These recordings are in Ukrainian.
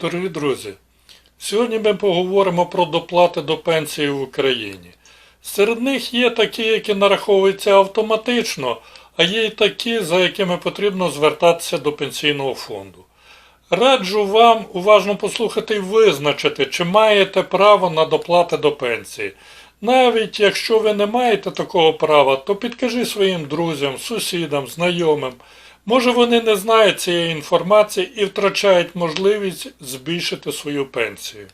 Дорогі друзі, сьогодні ми поговоримо про доплати до пенсії в Україні. Серед них є такі, які нараховуються автоматично, а є й такі, за якими потрібно звертатися до пенсійного фонду. Раджу вам уважно послухати і визначити, чи маєте право на доплати до пенсії. Навіть якщо ви не маєте такого права, то підкажи своїм друзям, сусідам, знайомим. Може вони не знають цієї інформації і втрачають можливість збільшити свою пенсію.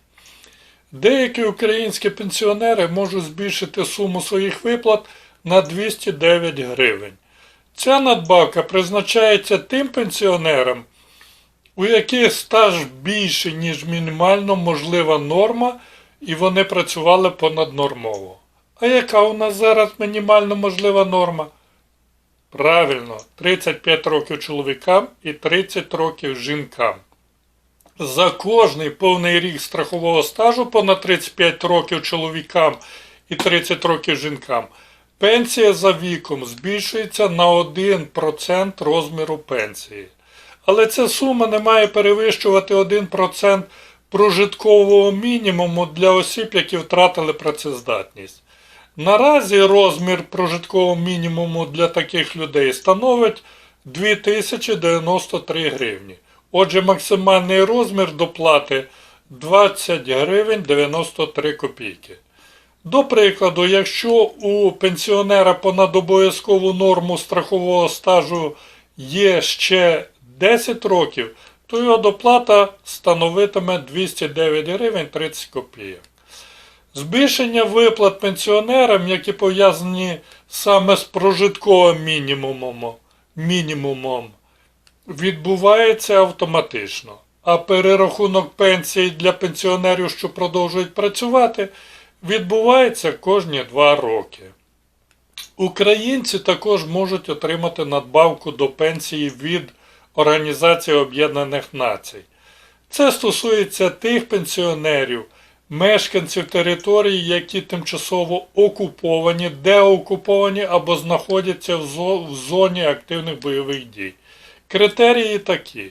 Деякі українські пенсіонери можуть збільшити суму своїх виплат на 209 гривень. Ця надбавка призначається тим пенсіонерам, у яких стаж більший, ніж мінімально можлива норма, і вони працювали понаднормово. А яка у нас зараз мінімально можлива норма? Правильно, 35 років чоловікам і 30 років жінкам. За кожний повний рік страхового стажу понад 35 років чоловікам і 30 років жінкам. Пенсія за віком збільшується на 1% розміру пенсії. Але ця сума не має перевищувати 1% прожиткового мінімуму для осіб, які втратили працездатність. Наразі розмір прожиткового мінімуму для таких людей становить 2093 гривні. Отже, максимальний розмір доплати 20 гривень 93 копійки. До прикладу, якщо у пенсіонера понад обов'язкову норму страхового стажу є ще 10 років, то його доплата становитиме 209 гривень 30 копійок. Збільшення виплат пенсіонерам, які пов'язані саме з прожитковим мінімумом, мінімумом, відбувається автоматично, а перерахунок пенсій для пенсіонерів, що продовжують працювати, відбувається кожні 2 роки. Українці також можуть отримати надбавку до пенсії від Організації Об'єднаних Націй. Це стосується тих пенсіонерів, мешканців територій, які тимчасово окуповані, деокуповані або знаходяться в зоні активних бойових дій. Критерії такі.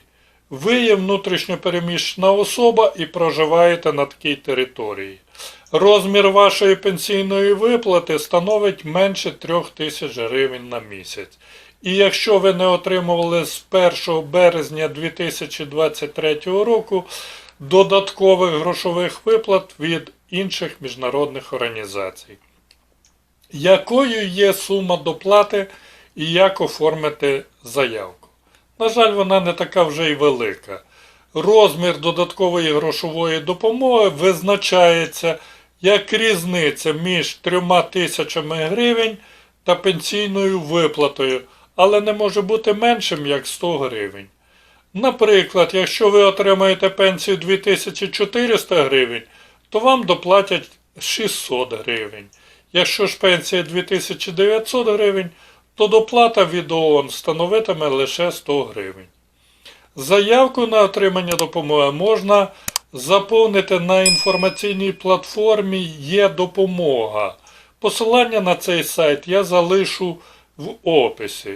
Ви є внутрішньопереміщена особа і проживаєте на такій території. Розмір вашої пенсійної виплати становить менше 3 тисяч гривень на місяць. І якщо ви не отримували з 1 березня 2023 року додаткових грошових виплат від інших міжнародних організацій. Якою є сума доплати і як оформити заявку? На жаль, вона не така вже й велика. Розмір додаткової грошової допомоги визначається як різниця між 3 тисячами гривень та пенсійною виплатою, але не може бути меншим як 100 гривень. Наприклад, якщо ви отримаєте пенсію 2400 гривень, то вам доплатять 600 гривень. Якщо ж пенсія 2900 гривень, то доплата від ООН становитиме лише 100 гривень. Заявку на отримання допомоги можна заповнити на інформаційній платформі Є допомога. Посилання на цей сайт я залишу в описі.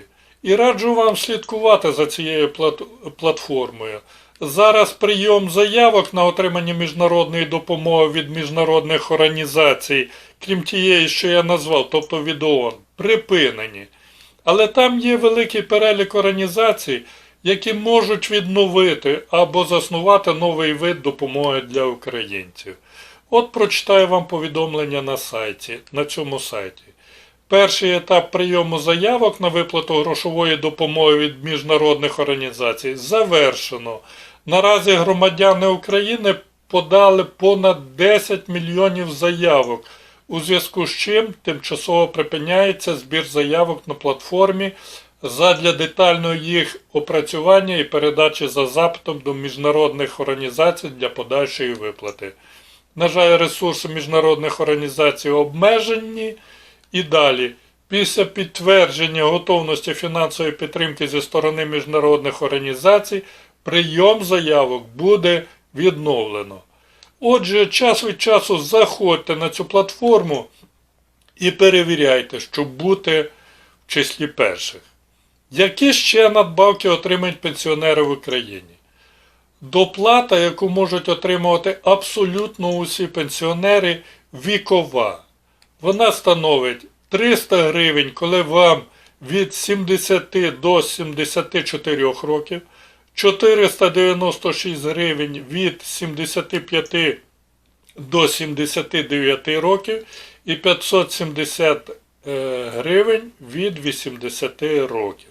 І раджу вам слідкувати за цією платформою. Зараз прийом заявок на отримання міжнародної допомоги від міжнародних організацій, крім тієї, що я назвав, тобто від ООН, припинені. Але там є великий перелік організацій, які можуть відновити або заснувати новий вид допомоги для українців. От прочитаю вам повідомлення на сайті, на цьому сайті. Перший етап прийому заявок на виплату грошової допомоги від міжнародних організацій завершено. Наразі громадяни України подали понад 10 мільйонів заявок, у зв'язку з чим тимчасово припиняється збір заявок на платформі задля детального їх опрацювання і передачі за запитом до міжнародних організацій для подальшої виплати. На жаль, ресурси міжнародних організацій обмежені. І далі, після підтвердження готовності фінансової підтримки зі сторони міжнародних організацій, прийом заявок буде відновлено. Отже, час від часу заходьте на цю платформу і перевіряйте, щоб бути в числі перших. Які ще надбавки отримають пенсіонери в Україні? доплата, яку можуть отримувати абсолютно усі пенсіонери, вікова. Вона становить 300 гривень, коли вам від 70 до 74 років, 496 гривень від 75 до 79 років і 570 е, гривень від 80 років.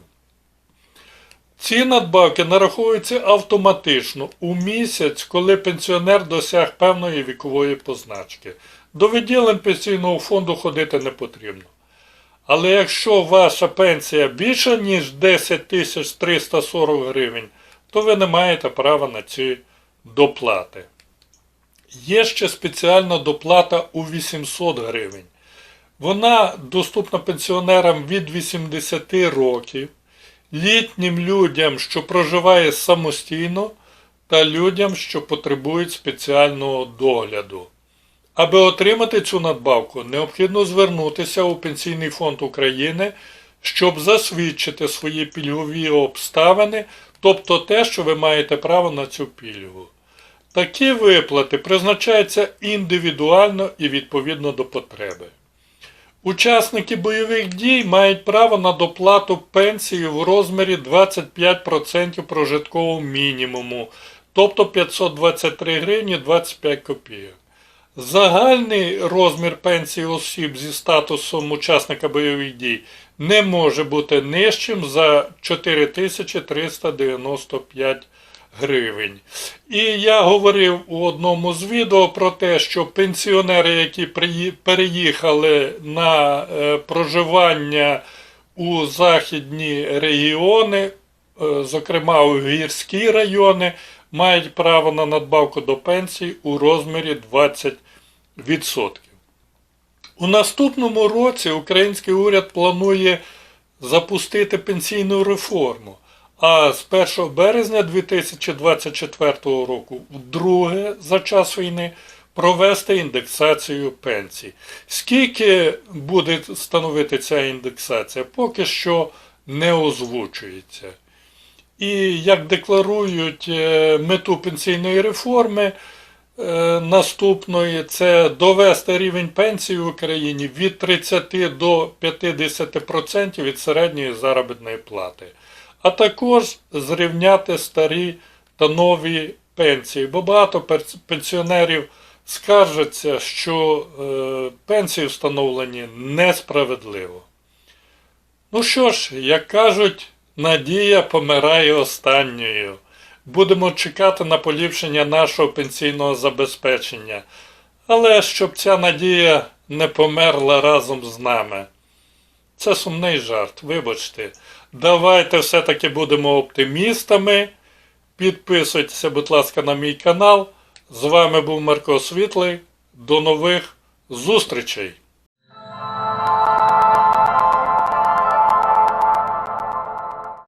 Ці надбавки нараховуються автоматично у місяць, коли пенсіонер досяг певної вікової позначки. До відділень пенсійного фонду ходити не потрібно. Але якщо ваша пенсія більша, ніж 10 тисяч 340 гривень, то ви не маєте права на ці доплати. Є ще спеціальна доплата у 800 гривень. Вона доступна пенсіонерам від 80 років, літнім людям, що проживає самостійно, та людям, що потребують спеціального догляду. Аби отримати цю надбавку, необхідно звернутися у Пенсійний фонд України, щоб засвідчити свої пільгові обставини, тобто те, що ви маєте право на цю пільгу. Такі виплати призначаються індивідуально і відповідно до потреби. Учасники бойових дій мають право на доплату пенсії в розмірі 25% прожиткового мінімуму, тобто 523 гривні 25 копійок. Загальний розмір пенсії осіб зі статусом учасника бойових дій не може бути нижчим за 4395 гривень. І я говорив у одному з відео про те, що пенсіонери, які переїхали на е, проживання у західні регіони, е, зокрема у гірські райони, мають право на надбавку до пенсії у розмірі 20%. У наступному році український уряд планує запустити пенсійну реформу, а з 1 березня 2024 року, вдруге за час війни, провести індексацію пенсій. Скільки буде становити ця індексація, поки що не озвучується. І як декларують е, мету пенсійної реформи наступної, це довести рівень пенсії в Україні від 30 до 50% від середньої заробітної плати, а також зрівняти старі та нові пенсії, бо багато пенсіонерів скаржаться, що е, пенсії встановлені несправедливо. Ну що ж, як кажуть, надія помирає останньою. Будемо чекати на поліпшення нашого пенсійного забезпечення. Але щоб ця надія не померла разом з нами. Це сумний жарт, вибачте. Давайте все-таки будемо оптимістами. Підписуйтеся, будь ласка, на мій канал. З вами був Марко Світлий. До нових зустрічей!